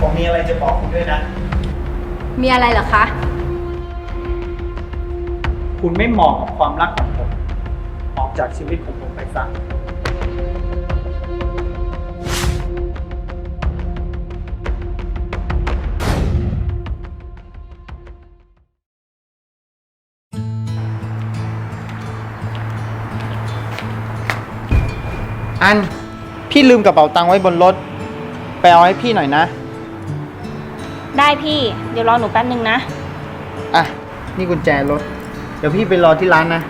ผมมีอะไรจะบอกคุณด้วยนะ มีอะไรเหรอคะ คุณไม่เหมาะกับความรักของผม ออกจากชีวิตของผมไปซะอัน พี่ลืมกระเป๋าตังค์ไว้บนรถ ไปเอาให้พี่หน่อยนะ ได้พี่ เดี๋ยวรอหนูแป๊บนึงนะ อะ นี่กุญแจรถ เดี๋ยวพี่ไปรอที่ร้านนะ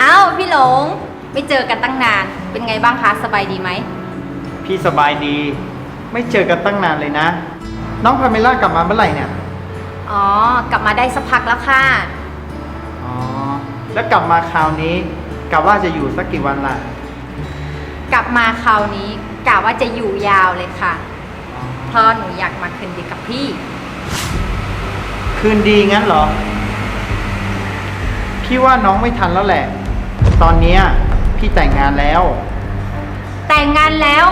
เอ้าพี่หลง ไม่เจอกันตั้งนาน เป็นไงบ้างคะสบายดีไหม พี่สบายดี ไม่เจอกันตั้งนานเลยนะ น้องพาเมล่ากลับมาเมื่อไหร่เนี่ย อ๋อ กลับมาได้สักพักแล้วค่ะ อ๋อ แล้วกลับมาคราวนี้กะว่าจะอยู่สักกี่วันล่ะกลับ มาคราวนี้กะว่าจะอยู่ยาวเลยค่ะ เพราะหนูอยากมาคืนดีกับพี่ คืนดีงั้นเหรอ พี่ว่าน้องไม่ทันแล้วแหละ ตอนเนี้ยพี่แต่งงานแล้ว แต่งงานแล้ว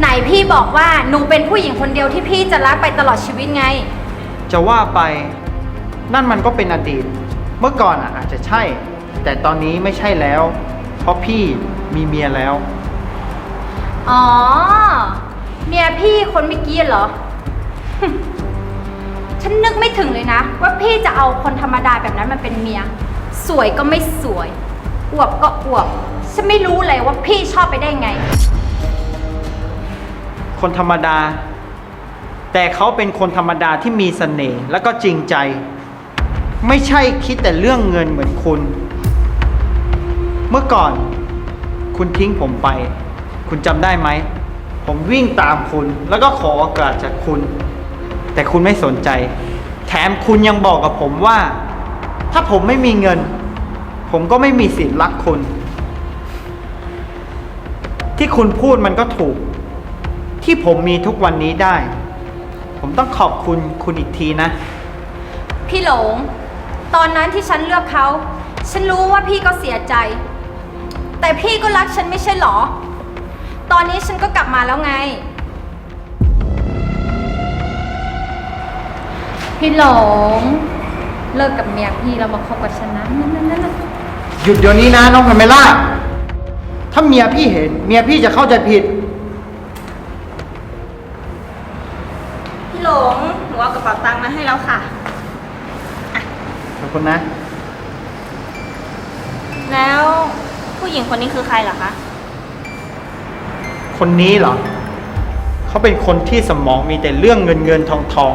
ไหนพี่บอกว่าหนูเป็นผู้หญิงคนเดียวที่พี่จะรักไปตลอดชีวิตไง จะว่าไปนั่นมันก็เป็นอดีต เมื่อก่อนอะอาจจะใช่ แต่ตอนนี้ไม่ใช่แล้ว เพราะพี่มีเมียแล้ว อ๋อ เมียพี่คนเมื่อกี้เหรอ ฉันนึกไม่ถึงเลยนะ ว่าพี่จะเอาคนธรรมดาแบบนั้นมาเป็นเมีย สวยก็ไม่สวย อวบก็อวบ ฉันไม่รู้เลยว่าพี่ชอบไปได้ไง คนธรรมดา แต่เขาเป็นคนธรรมดาที่มีเสน่ห์และก็จริงใจ ไม่ใช่คิดแต่เรื่องเงินเหมือนคุณ เมื่อก่อน คุณทิ้งผมไป คุณจำได้ไหม ผมวิ่งตามคุณแล้วก็ขอโอกาสจากคุณ แต่คุณไม่สนใจ แถมคุณยังบอกกับผมว่า ถ้าผมไม่มีเงิน ผมก็ไม่มีสิทธิ์รักคุณ ที่คุณพูดมันก็ถูก ที่ผมมีทุกวันนี้ได้ ผมต้องขอบคุณคุณอีกทีนะ พี่หลง ตอนนั้นที่ฉันเลือกเขา ฉันรู้ว่าพี่ก็เสียใจ แต่พี่ก็รักฉันไม่ใช่หรอ ตอนนี้ฉันก็กลับมาแล้วไง พี่หลง เลิกกับเมียพี่แล้วมาคบกับฉันนะนั่นนั่นนั่นหยุดเดี๋ยวนี้นะน้องพาเมล่า ถ้าเมียพี่เห็น เมียพี่จะเข้าใจผิด พี่หลง หนูเอากระเป๋าตังค์มาให้แล้วค่ะ ขอบคุณนะ แล้วผู้หญิงคนนี้คือใครเหรอคะ คนนี้เหรอเขาเป็นคนที่สมองมีแต่เรื่องเงินเงินทองทอง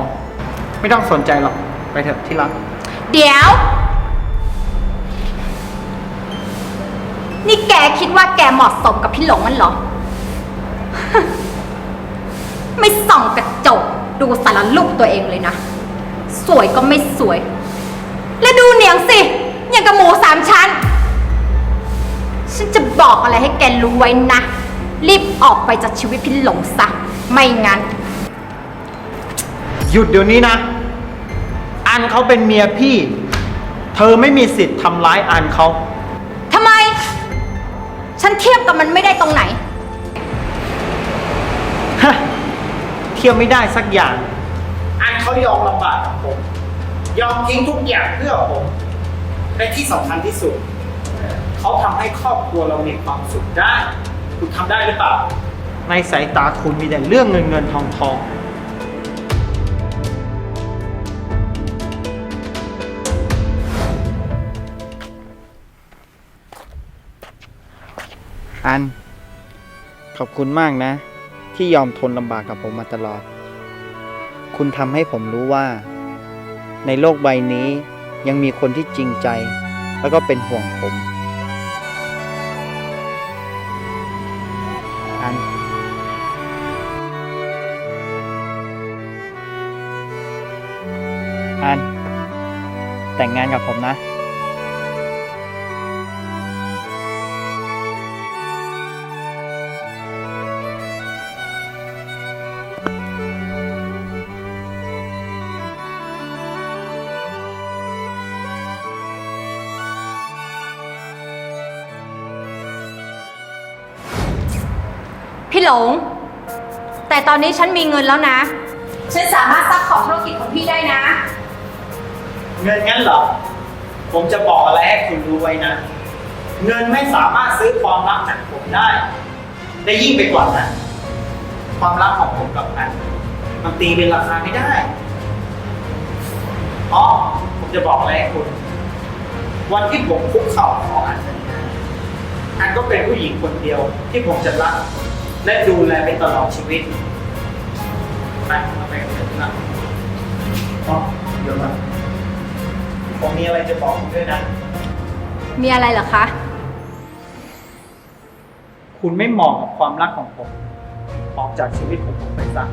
ไม่ต้องสนใจหรอกไปเถอะที่รัก เดี๋ยว นี่แกคิดว่าแกเหมาะสมกับพี่หลงมันเหรอ ไม่ส่องกระจกดูสารลูกตัวเองเลยนะ สวยก็ไม่สวย แล้วดูเหนียงสิ อย่างกับหมูสามชั้น ฉันจะบอกอะไรให้แกรู้ไว้นะ รีบออกไปจากชีวิตพี่หลงซะ ไม่งั้น หยุดเดี๋ยวนี้นะ อันเขาเป็นเมียพี่ เธอไม่มีสิทธิ์ทำร้ายอันเขา ทำไม ฉันเทียบกับมันไม่ได้ตรงไหน ฮะเที่ยวไม่ได้สักอย่าง อันเขายอมลำบากกับผม ยอมทิ้งทุกอย่างเพื่อผมและที่สำคัญที่สุด เขาทำให้ครอบครัวเรามีความสุขได้ คุณทำได้หรือเปล่า ในสายตาคุณมีแต่เรื่องเงินเงินทองทองอัน ขอบคุณมากนะ ที่ยอมทนลำบากกับผมมาตลอด คุณทำให้ผมรู้ว่า ในโลกใบนี้ยังมีคนที่จริงใจ แล้วก็เป็นห่วงผม อันอันแต่งงานกับผมนะ พี่หลง แต่ตอนนี้ฉันมีเงินแล้วนะ ฉันสามารถซัพพอร์ตธุรกิจของพี่ได้นะ เงินงั้นเหรอ ผมจะบอกอะไรให้คุณรู้ไว้นะ เงินไม่สามารถซื้อความรักจากผมได้ ได้ยิ่งไปกว่านั้น ความรักของผมกับอันมันตีเป็นราคาไม่ได้ อ๋อ ผมจะบอกอะไรให้คุณ วันที่ผมคุกเข่าขออันสัญญาอันก็เป็นผู้หญิงคนเดียวที่ผมจะรัก และดูแลไปตลอดชีวิตไปเอาไปกันเถอะนะอ๋อเดี๋ยวก่อนผมมีอะไรจะบอกคุณด้วยนะ มีอะไรเหรอคะ คุณไม่เหมาะกับความรักของผม ออกจากชีวิตของผมไปซะ